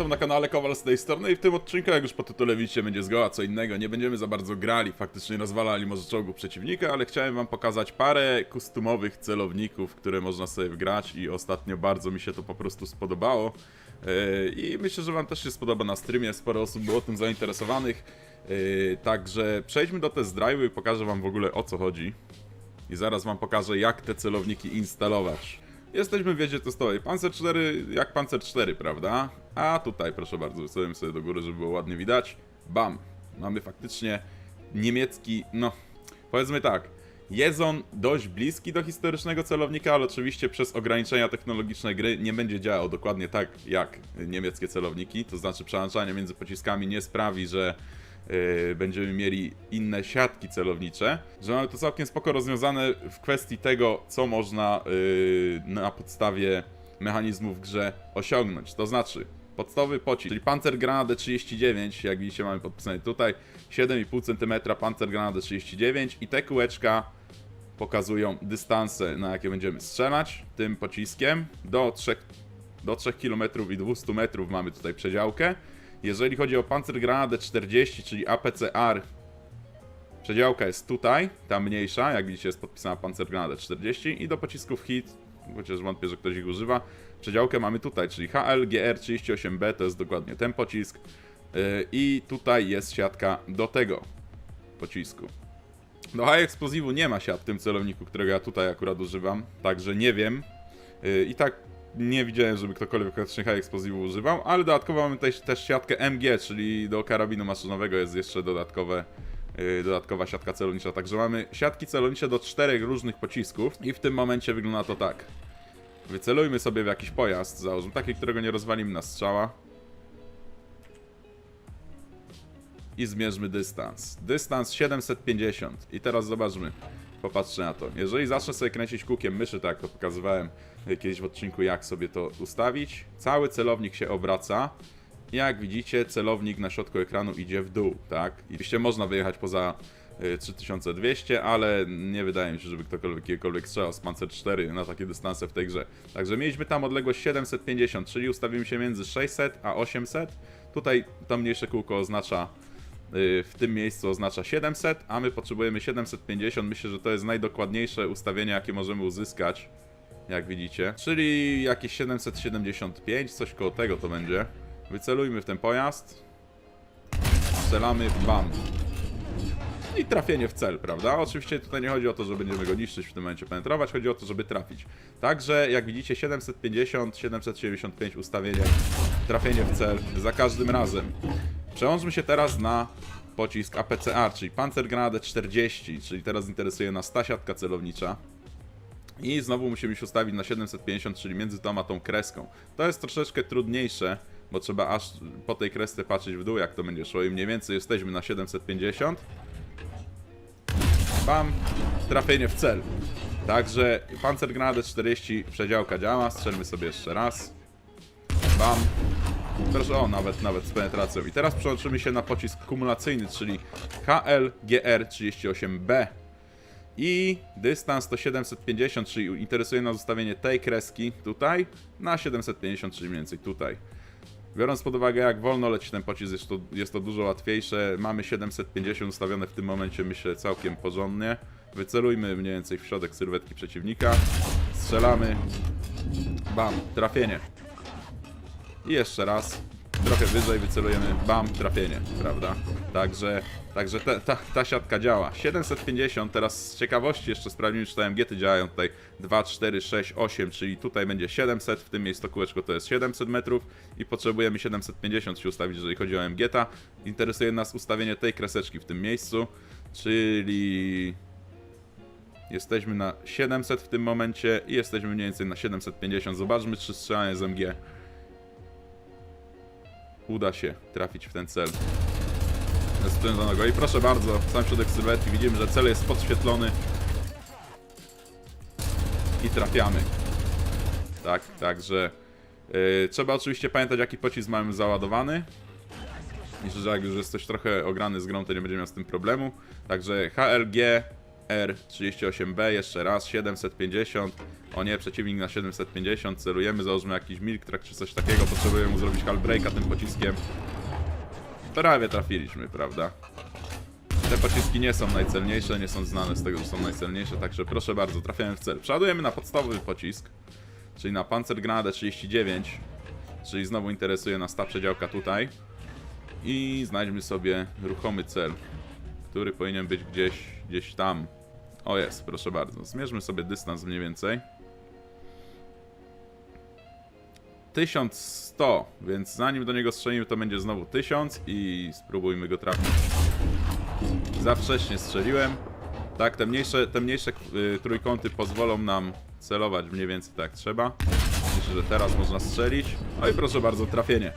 Powrotem na kanale Kowal z tej strony i w tym odcinku, jak już po tytule widzicie, będzie zgoła co innego. Nie będziemy za bardzo grali, faktycznie rozwalali może czołgu przeciwnika, ale chciałem wam pokazać parę kustomowych celowników, które można sobie wgrać i ostatnio bardzo mi się to po prostu spodobało. Yy, I myślę, że wam też się spodoba na streamie, sporo osób było tym zainteresowanych. Yy, Także przejdźmy do test drive'u i pokażę wam w ogóle o co chodzi. I zaraz wam pokażę jak te celowniki instalować. Jesteśmy w wiedzie testowej. Panzer 4 jak Panzer 4, prawda? A tutaj, proszę bardzo, wysuwam sobie do góry, żeby było ładnie widać. Bam! Mamy faktycznie niemiecki, no, powiedzmy tak. Jest on dość bliski do historycznego celownika, ale oczywiście przez ograniczenia technologiczne gry nie będzie działał dokładnie tak jak niemieckie celowniki. To znaczy przełączanie między pociskami nie sprawi, że yy, będziemy mieli inne siatki celownicze, że mamy to całkiem spoko rozwiązane w kwestii tego, co można yy, na podstawie mechanizmów w grze osiągnąć. To znaczy, podstawowy pocisk, czyli Panzer Granada 39, jak widzicie mamy podpisane tutaj, 7,5 cm Panzer Granada 39 i te kółeczka pokazują dystanse, na jakie będziemy strzelać tym pociskiem. Do 3, do 3 km i 200 metrów mamy tutaj przedziałkę. Jeżeli chodzi o Panzer Granadę 40, czyli APCR, przedziałka jest tutaj, ta mniejsza, jak widzicie jest podpisana Panzer Granada 40 i do pocisków HIT, chociaż wątpię, że ktoś ich używa, przedziałkę mamy tutaj, czyli HLGR38B, to jest dokładnie ten pocisk yy, i tutaj jest siatka do tego pocisku. Do high explosivu nie ma siat w tym celowniku, którego ja tutaj akurat używam, także nie wiem. Yy, I tak nie widziałem, żeby ktokolwiek faktycznie high explosivu używał, ale dodatkowo mamy też, też siatkę MG, czyli do karabinu maszynowego jest jeszcze dodatkowe, yy, dodatkowa siatka celownicza. Także mamy siatki celownicze do czterech różnych pocisków i w tym momencie wygląda to tak. Wycelujmy sobie w jakiś pojazd, załóżmy taki, którego nie rozwalimy na strzała. i zmierzmy dystans. Dystans 750. I teraz zobaczmy. Popatrzcie na to. Jeżeli zacznę sobie kręcić kółkiem myszy, tak jak to pokazywałem y, kiedyś w odcinku, jak sobie to ustawić, cały celownik się obraca. Jak widzicie, celownik na środku ekranu idzie w dół, tak? Oczywiście można wyjechać poza y, 3200, ale nie wydaje mi się, żeby ktokolwiek kiedykolwiek strzelał z Panzer 4 na takie dystanse w tej grze. Także mieliśmy tam odległość 750, czyli ustawimy się między 600 a 800. Tutaj to mniejsze kółko oznacza w tym miejscu oznacza 700, a my potrzebujemy 750. Myślę, że to jest najdokładniejsze ustawienie, jakie możemy uzyskać, jak widzicie. Czyli jakieś 775, coś koło tego to będzie. Wycelujmy w ten pojazd. Strzelamy, bam. I trafienie w cel, prawda? Oczywiście tutaj nie chodzi o to, że będziemy go niszczyć w tym momencie, penetrować, chodzi o to, żeby trafić. Także, jak widzicie, 750, 775 ustawienie, trafienie w cel za każdym razem. Przełączmy się teraz na pocisk APCR, czyli Panzer Granada 40, czyli teraz interesuje nas ta siatka celownicza. I znowu musimy się ustawić na 750, czyli między tą a tą kreską. To jest troszeczkę trudniejsze, bo trzeba aż po tej kresce patrzeć w dół, jak to będzie szło. I mniej więcej jesteśmy na 750. Bam, trafienie w cel. Także Panzer Granada 40, przedziałka działa. Strzelmy sobie jeszcze raz. Bam. Proszę, o, nawet, nawet z penetracją. I teraz przełączymy się na pocisk kumulacyjny, czyli HLGR38B. I dystans to 750, czyli interesuje nas ustawienie tej kreski tutaj na 750, czyli mniej więcej tutaj. Biorąc pod uwagę, jak wolno leci ten pocisk, jest to, jest to dużo łatwiejsze. Mamy 750 ustawione w tym momencie, myślę, całkiem porządnie. Wycelujmy mniej więcej w środek sylwetki przeciwnika. Strzelamy. Bam, trafienie. I jeszcze raz. Trochę wyżej wycelujemy, bam, trafienie, prawda? Także, także ta, ta, ta siatka działa. 750, teraz z ciekawości jeszcze sprawdzimy, czy te MGty działają tutaj 2, 4, 6, 8, czyli tutaj będzie 700, w tym miejscu kółeczko to jest 700 metrów i potrzebujemy 750 się ustawić, jeżeli chodzi o MGta. Interesuje nas ustawienie tej kreseczki w tym miejscu, czyli jesteśmy na 700 w tym momencie i jesteśmy mniej więcej na 750. Zobaczmy, czy strzelanie z MG uda się trafić w ten cel. Bez sprężonego. I proszę bardzo, sam środek sylwetki. Widzimy, że cel jest podświetlony. I trafiamy. Tak, także yy, trzeba oczywiście pamiętać, jaki pocisk mamy załadowany. Myślę, że jak już jesteś trochę ograny z grą, to nie będzie miał z tym problemu. Także HLG R38B, jeszcze raz 750. O nie, przeciwnik na 750. Celujemy, założmy jakiś milk track czy coś takiego. Potrzebujemy mu zrobić hull breaka tym pociskiem. Prawie trafiliśmy, prawda? Te pociski nie są najcelniejsze, nie są znane z tego, że są najcelniejsze, także proszę bardzo, trafiałem w cel. Przeładujemy na podstawowy pocisk, czyli na Panzergranatę 39, czyli znowu interesuje nas ta przedziałka tutaj. I znajdźmy sobie ruchomy cel, który powinien być gdzieś, gdzieś tam. O jest, proszę bardzo. Zmierzmy sobie dystans mniej więcej. 1100, więc zanim do niego strzelimy, to będzie znowu 1000 i spróbujmy go trafić. Za wcześnie strzeliłem. Tak, te mniejsze, te mniejsze y, trójkąty pozwolą nam celować mniej więcej tak trzeba. Myślę, że teraz można strzelić. No i proszę bardzo, trafienie.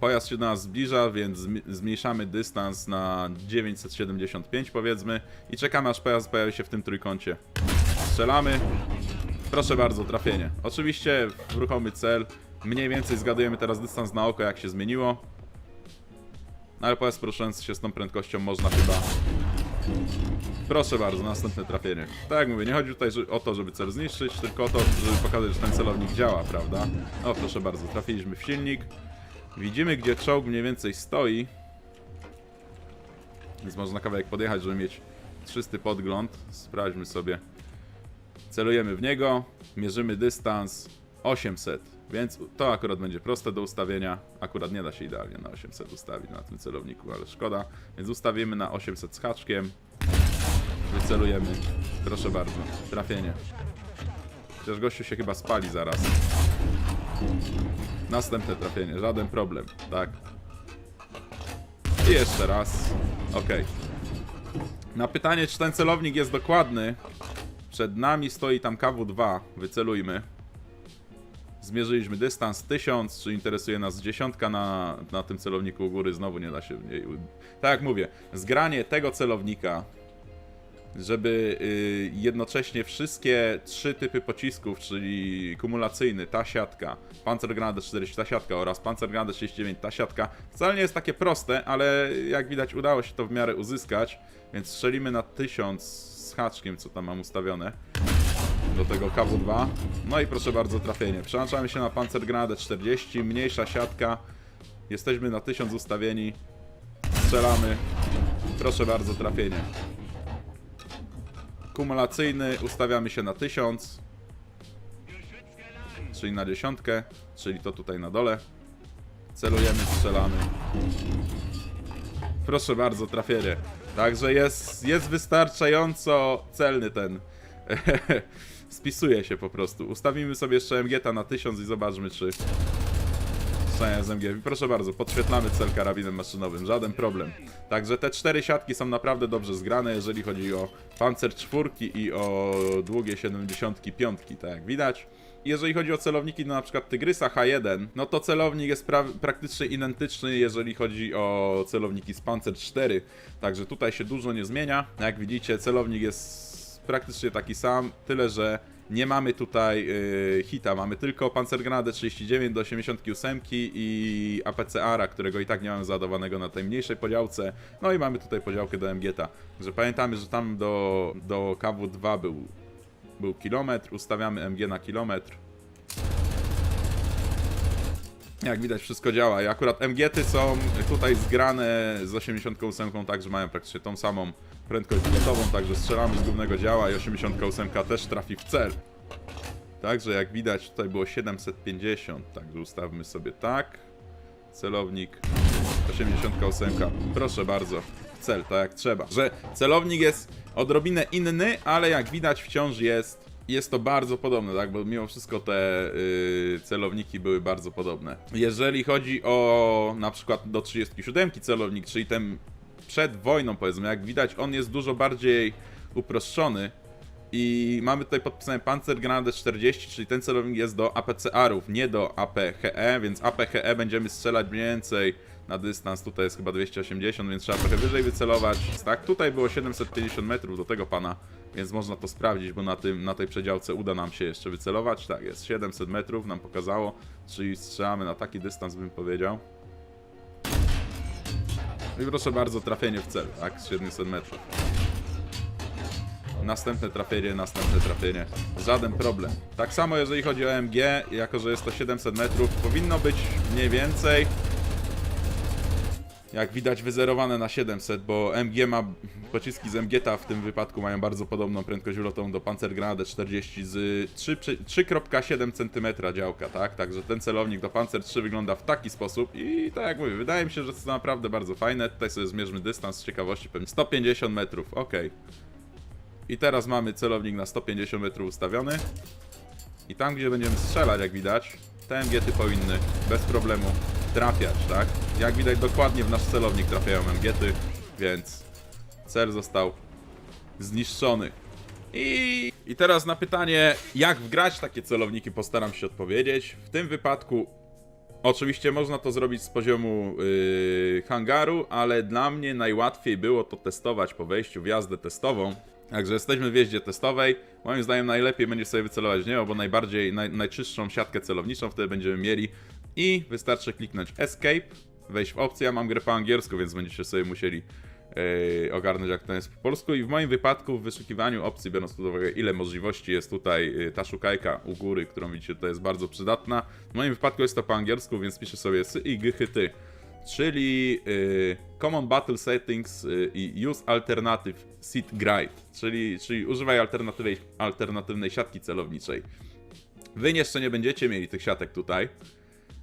Pojazd się do nas zbliża, więc zmniejszamy dystans na 975 powiedzmy i czekamy aż pojazd pojawi się w tym trójkącie. Strzelamy. Proszę bardzo, trafienie. Oczywiście ruchomy cel. Mniej więcej zgadujemy teraz dystans na oko, jak się zmieniło. No ale pojazd poruszający się z tą prędkością można chyba... Proszę bardzo, następne trafienie. Tak jak mówię, nie chodzi tutaj o to, żeby cel zniszczyć, tylko o to, żeby pokazać, że ten celownik działa, prawda? O, proszę bardzo, trafiliśmy w silnik. Widzimy, gdzie czołg mniej więcej stoi. Więc można kawałek podjechać, żeby mieć czysty podgląd. Sprawdźmy sobie. Celujemy w niego, mierzymy dystans 800, więc to akurat będzie proste do ustawienia. Akurat nie da się idealnie na 800 ustawić na tym celowniku, ale szkoda. Więc ustawimy na 800 z haczkiem. Wycelujemy. Proszę bardzo, trafienie. Chociaż gościu się chyba spali zaraz. Następne trafienie, żaden problem, tak. I jeszcze raz. Ok. Na pytanie, czy ten celownik jest dokładny, przed nami stoi tam KW2, wycelujmy. Zmierzyliśmy dystans 1000, czy interesuje nas dziesiątka na, na tym celowniku u góry, znowu nie da się u- Tak jak mówię, zgranie tego celownika, żeby y, jednocześnie wszystkie trzy typy pocisków, czyli kumulacyjny, ta siatka, Panzergranate 40, ta siatka oraz Panzergranate 39, ta siatka, wcale nie jest takie proste, ale jak widać udało się to w miarę uzyskać, więc strzelimy na 1000 z haczkiem, co tam mam ustawione do tego KW2. No i proszę bardzo, trafienie. Przełączamy się na Panzergranate 40, mniejsza siatka. Jesteśmy na 1000 ustawieni. Strzelamy. Proszę bardzo, trafienie. Kumulacyjny ustawiamy się na 1000. Czyli na dziesiątkę, czyli to tutaj na dole. Celujemy, strzelamy. Proszę bardzo, trafienie. Także jest, jest wystarczająco celny ten. Spisuje się po prostu. Ustawimy sobie jeszcze MG na 1000 i zobaczmy, czy strzelania z. Proszę bardzo, podświetlamy cel karabinem maszynowym, żaden problem. Także te cztery siatki są naprawdę dobrze zgrane, jeżeli chodzi o Panzer 4 i o długie 75, tak jak widać. Jeżeli chodzi o celowniki, no na przykład Tygrysa H1, no to celownik jest pra praktycznie identyczny, jeżeli chodzi o celowniki z Panzer 4. Także tutaj się dużo nie zmienia. Jak widzicie, celownik jest praktycznie taki sam, tyle że nie mamy tutaj yy, hita, mamy tylko Panzergranatę 39 do 88 i APCR-a, którego i tak nie mamy załadowanego na tej mniejszej podziałce. No i mamy tutaj podziałkę do MGT. Także pamiętamy, że tam do, do KW2 był, był kilometr, ustawiamy MG na kilometr. Jak widać wszystko działa i akurat MGT są tutaj zgrane z 88, także mają praktycznie tą samą prędkość wylotową, także strzelamy z głównego działa i 88 też trafi w cel. Także jak widać tutaj było 750, także ustawmy sobie tak. Celownik 88, proszę bardzo, w cel, tak jak trzeba. Że celownik jest odrobinę inny, ale jak widać wciąż jest jest to bardzo podobne, tak? Bo mimo wszystko te y, celowniki były bardzo podobne. Jeżeli chodzi o na przykład do 37 celownik, czyli ten przed wojną, powiedzmy, jak widać, on jest dużo bardziej uproszczony. I mamy tutaj podpisane Panzergranate 40, czyli ten celownik jest do APCR-ów, nie do APHE, więc APHE będziemy strzelać mniej więcej na dystans, tutaj jest chyba 280, więc trzeba trochę wyżej wycelować. Tak, tutaj było 750 metrów do tego pana, więc można to sprawdzić, bo na, tym, na tej przedziałce uda nam się jeszcze wycelować. Tak, jest 700 metrów nam pokazało, czyli strzelamy na taki dystans, bym powiedział. I proszę bardzo, trafienie w cel, tak, z 700 metrów. Następne trafienie, następne trafienie. Żaden problem. Tak samo jeżeli chodzi o MG, jako że jest to 700 metrów, powinno być mniej więcej jak widać wyzerowane na 700, bo MG ma, pociski z MGTA w tym wypadku mają bardzo podobną prędkość wylotową do Panzergranate 40 z 3 3,7 cm działka, tak? Także ten celownik do Panzer 3 wygląda w taki sposób i tak jak mówię, wydaje mi się, że to naprawdę bardzo fajne. Tutaj sobie zmierzmy dystans z ciekawości, pewnie 150 metrów, ok. I teraz mamy celownik na 150 metrów ustawiony. I tam, gdzie będziemy strzelać, jak widać, te MG-ty powinny bez problemu trafiać, tak? Jak widać, dokładnie w nasz celownik trafiają MG-ty, więc cel został zniszczony. I, I teraz na pytanie, jak wgrać takie celowniki, postaram się odpowiedzieć. W tym wypadku Oczywiście można to zrobić z poziomu yy, hangaru, ale dla mnie najłatwiej było to testować po wejściu w jazdę testową. Także jesteśmy w jeździe testowej. Moim zdaniem najlepiej będzie sobie wycelować w niebo, bo najbardziej, naj, najczystszą siatkę celowniczą wtedy będziemy mieli. I wystarczy kliknąć Escape, wejść w opcję. Ja mam grę po angielsku, więc będziecie sobie musieli yy, ogarnąć jak to jest po polsku. I w moim wypadku w wyszukiwaniu opcji, biorąc pod uwagę ile możliwości jest tutaj yy, ta szukajka u góry, którą widzicie tutaj jest bardzo przydatna. W moim wypadku jest to po angielsku, więc piszę sobie sy i gychy ty czyli y, Common Battle Settings y, i Use Alternative Seat Guide, czyli, czyli używaj alternatywnej, alternatywnej siatki celowniczej. Wy jeszcze nie będziecie mieli tych siatek tutaj,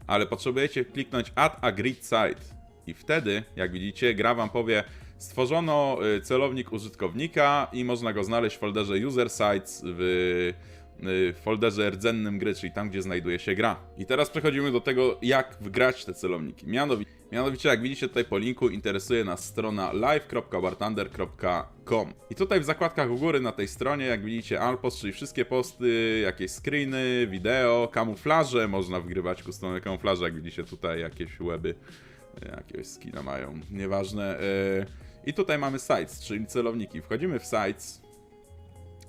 ale potrzebujecie kliknąć Add a Grid Site i wtedy, jak widzicie, gra wam powie stworzono y, celownik użytkownika i można go znaleźć w folderze User Sites w w folderze rdzennym gry, czyli tam, gdzie znajduje się gra. I teraz przechodzimy do tego, jak wgrać te celowniki. Mianowicie, mianowicie jak widzicie tutaj po linku, interesuje nas strona live.warthander.com I tutaj w zakładkach u góry na tej stronie, jak widzicie, Alpost, czyli wszystkie posty, jakieś screeny, wideo, kamuflaże, można wgrywać kustomowe kamuflaże, jak widzicie tutaj jakieś weby, y, jakiegoś skina mają, nieważne. y. I tutaj mamy sites, czyli celowniki. Wchodzimy w sites,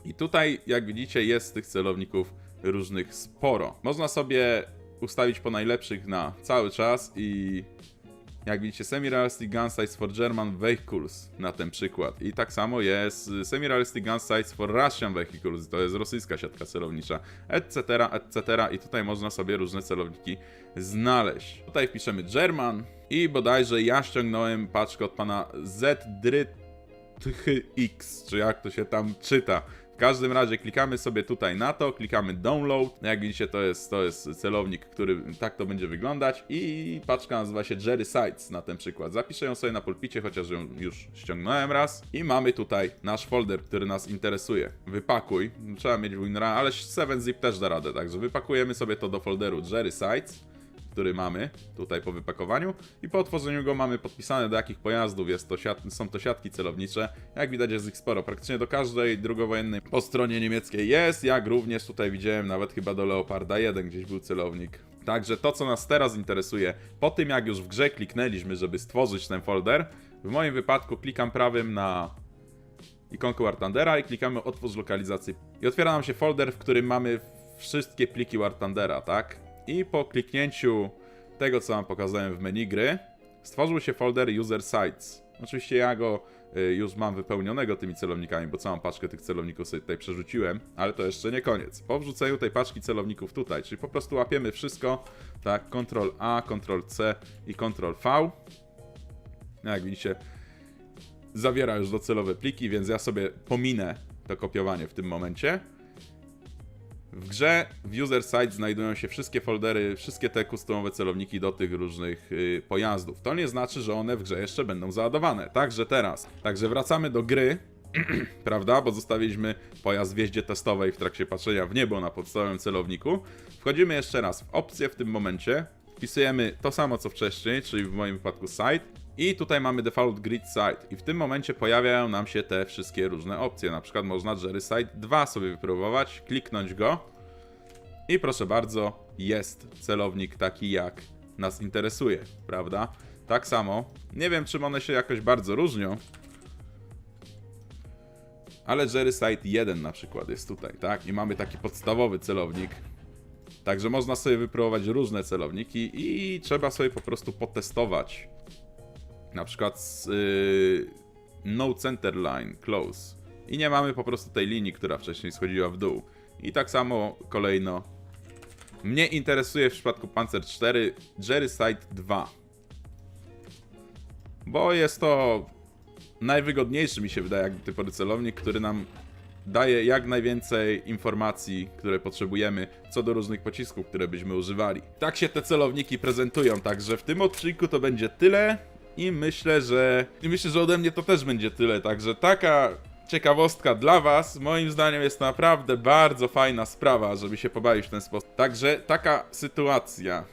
i tutaj, jak widzicie, jest tych celowników różnych sporo. Można sobie ustawić po najlepszych na cały czas i jak widzicie, Semi-Realistic Gun Sights for German Vehicles na ten przykład. I tak samo jest Semi-Realistic Gun Sights for Russian Vehicles, to jest rosyjska siatka celownicza, etc., etc. I tutaj można sobie różne celowniki znaleźć. Tutaj wpiszemy German i bodajże ja ściągnąłem paczkę od pana ZDryTX, czy jak to się tam czyta. W każdym razie klikamy sobie tutaj na to, klikamy download. Jak widzicie, to jest, to jest celownik, który tak to będzie wyglądać. I paczka nazywa się Jerry Sites na ten przykład. Zapiszę ją sobie na pulpicie, chociaż ją już ściągnąłem raz. I mamy tutaj nasz folder, który nas interesuje. Wypakuj. Trzeba mieć WinRAR, ale 7zip też da radę. Także wypakujemy sobie to do folderu Jerry Sites który mamy tutaj po wypakowaniu i po otworzeniu go mamy podpisane do jakich pojazdów jest to siat, są to siatki celownicze. Jak widać jest ich sporo, praktycznie do każdej drugowojennej po stronie niemieckiej jest, jak również tutaj widziałem nawet chyba do Leoparda 1 gdzieś był celownik. Także to co nas teraz interesuje, po tym jak już w grze kliknęliśmy, żeby stworzyć ten folder, w moim wypadku klikam prawym na ikonkę War Thundera i klikamy otwórz lokalizację. I otwiera nam się folder, w którym mamy wszystkie pliki War Thundera, tak? I po kliknięciu tego, co wam pokazałem w menu gry, stworzył się folder User Sites. Oczywiście ja go y, już mam wypełnionego tymi celownikami, bo całą paczkę tych celowników sobie tutaj przerzuciłem, ale to jeszcze nie koniec. Po wrzuceniu tej paczki celowników tutaj, czyli po prostu łapiemy wszystko, tak, Ctrl A, Ctrl C i Ctrl V. No, Jak widzicie, zawiera już docelowe pliki, więc ja sobie pominę to kopiowanie w tym momencie. W grze w user site znajdują się wszystkie foldery, wszystkie te customowe celowniki do tych różnych y, pojazdów. To nie znaczy, że one w grze jeszcze będą załadowane. Także teraz. Także wracamy do gry, prawda? Bo zostawiliśmy pojazd w jeździe testowej w trakcie patrzenia w niebo na podstawowym celowniku. Wchodzimy jeszcze raz w opcję w tym momencie. Wpisujemy to samo co wcześniej, czyli w moim wypadku site. I tutaj mamy default grid site. I w tym momencie pojawiają nam się te wszystkie różne opcje. Na przykład można Jerry Site 2 sobie wypróbować, kliknąć go. I proszę bardzo, jest celownik taki jak nas interesuje, prawda? tak samo. Nie wiem, czym one się jakoś bardzo różnią. Ale Jerry Sight 1 na przykład jest tutaj, tak? I mamy taki podstawowy celownik. Także można sobie wypróbować różne celowniki i trzeba sobie po prostu potestować. Na przykład yy, no center line, close. I nie mamy po prostu tej linii, która wcześniej schodziła w dół. I tak samo kolejno. Mnie interesuje w przypadku Panzer 4 Jerry Sight 2. Bo jest to najwygodniejszy mi się wydaje jakby typowy celownik, który nam daje jak najwięcej informacji, które potrzebujemy co do różnych pocisków, które byśmy używali. Tak się te celowniki prezentują, także w tym odcinku to będzie tyle i myślę, że i myślę, że ode mnie to też będzie tyle, także taka ciekawostka dla was, moim zdaniem jest naprawdę bardzo fajna sprawa, żeby się pobawić w ten sposób. Także taka sytuacja,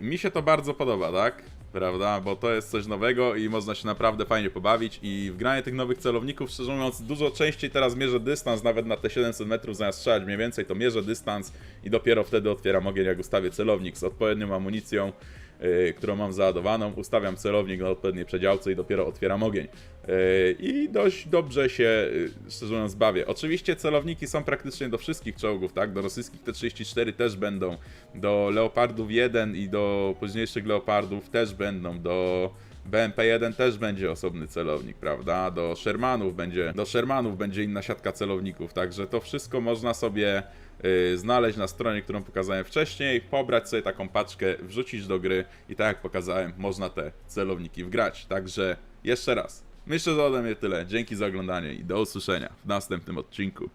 yy, mi się to bardzo podoba, tak? prawda? Bo to jest coś nowego i można się naprawdę fajnie pobawić i w granie tych nowych celowników, szczerze mówiąc, dużo częściej teraz mierzę dystans, nawet na te 700 metrów zamiast strzelać mniej więcej, to mierzę dystans i dopiero wtedy otwieram ogień, jak ustawię celownik z odpowiednią amunicją, którą mam załadowaną, ustawiam celownik na odpowiedniej przedziałce i dopiero otwieram ogień. Yy, I dość dobrze się, yy, szczerze mówiąc, bawię. Oczywiście celowniki są praktycznie do wszystkich czołgów, tak? Do rosyjskich T-34 też będą, do Leopardów 1 i do późniejszych Leopardów też będą, do BMP-1 też będzie osobny celownik, prawda? Do Shermanów będzie, do Shermanów będzie inna siatka celowników, także to wszystko można sobie znaleźć na stronie, którą pokazałem wcześniej, pobrać sobie taką paczkę, wrzucić do gry i tak jak pokazałem, można te celowniki wgrać. Także jeszcze raz, myślę, że ode mnie tyle. Dzięki za oglądanie i do usłyszenia w następnym odcinku.